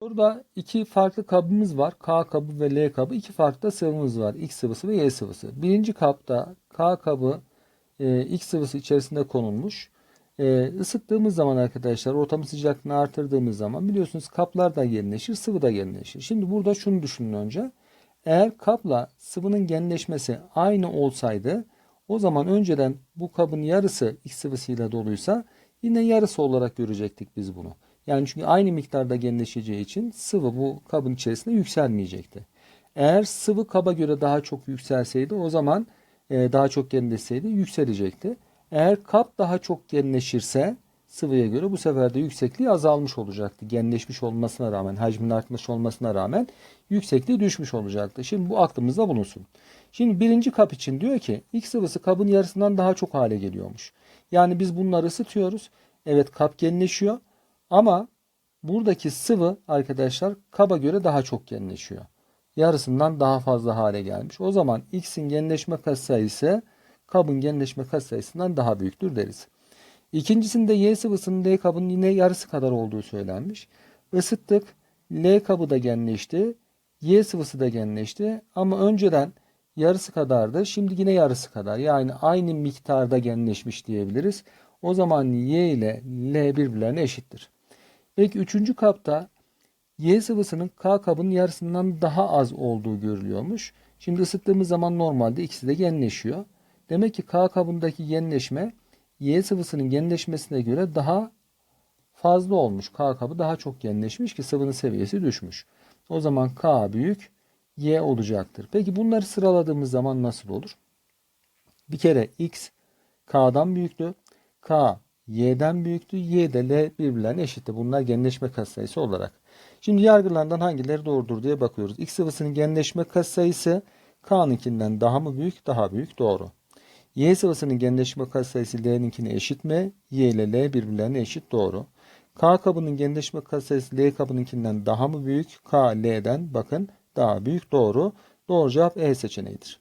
Burada iki farklı kabımız var. K kabı ve L kabı. İki farklı sıvımız var. X sıvısı ve Y sıvısı. Birinci kapta K kabı e, X sıvısı içerisinde konulmuş. E, ısıttığımız zaman arkadaşlar ortamın sıcaklığını artırdığımız zaman biliyorsunuz kaplar da genleşir, sıvı da genleşir. Şimdi burada şunu düşünün önce. Eğer kapla sıvının genleşmesi aynı olsaydı o zaman önceden bu kabın yarısı X sıvısıyla doluysa yine yarısı olarak görecektik biz bunu. Yani çünkü aynı miktarda genleşeceği için sıvı bu kabın içerisinde yükselmeyecekti. Eğer sıvı kaba göre daha çok yükselseydi o zaman e, daha çok genleşseydi yükselecekti. Eğer kap daha çok genleşirse sıvıya göre bu sefer de yüksekliği azalmış olacaktı. Genleşmiş olmasına rağmen, hacmin artmış olmasına rağmen yüksekliği düşmüş olacaktı. Şimdi bu aklımızda bulunsun. Şimdi birinci kap için diyor ki X sıvısı kabın yarısından daha çok hale geliyormuş. Yani biz bunları ısıtıyoruz. Evet kap genleşiyor ama buradaki sıvı arkadaşlar kaba göre daha çok genleşiyor. Yarısından daha fazla hale gelmiş. O zaman X'in genleşme katsayısı kabın genleşme katsayısından daha büyüktür deriz. İkincisinde Y sıvısının L kabının yine yarısı kadar olduğu söylenmiş. Isıttık. L kabı da genleşti. Y sıvısı da genleşti. Ama önceden yarısı kadardı. Şimdi yine yarısı kadar. Yani aynı miktarda genleşmiş diyebiliriz. O zaman Y ile L birbirlerine eşittir. Peki üçüncü kapta Y sıvısının K kabının yarısından daha az olduğu görülüyormuş. Şimdi ısıttığımız zaman normalde ikisi de genleşiyor. Demek ki K kabındaki genleşme Y sıvısının genleşmesine göre daha fazla olmuş. K kabı daha çok genleşmiş ki sıvının seviyesi düşmüş. O zaman K büyük Y olacaktır. Peki bunları sıraladığımız zaman nasıl olur? Bir kere X K'dan büyüktü. K Y'den büyüktü. Y de L birbirlerine eşitti. Bunlar genleşme katsayısı olarak. Şimdi yargılardan hangileri doğrudur diye bakıyoruz. X sıvısının genleşme katsayısı K'nınkinden daha mı büyük? Daha büyük. Doğru. Y sıvısının genleşme katsayısı L'ninkine eşit mi? Y ile L birbirlerine eşit. Doğru. K kabının genleşme katsayısı L kabınınkinden daha mı büyük? K L'den bakın daha büyük. Doğru. Doğru cevap E seçeneğidir.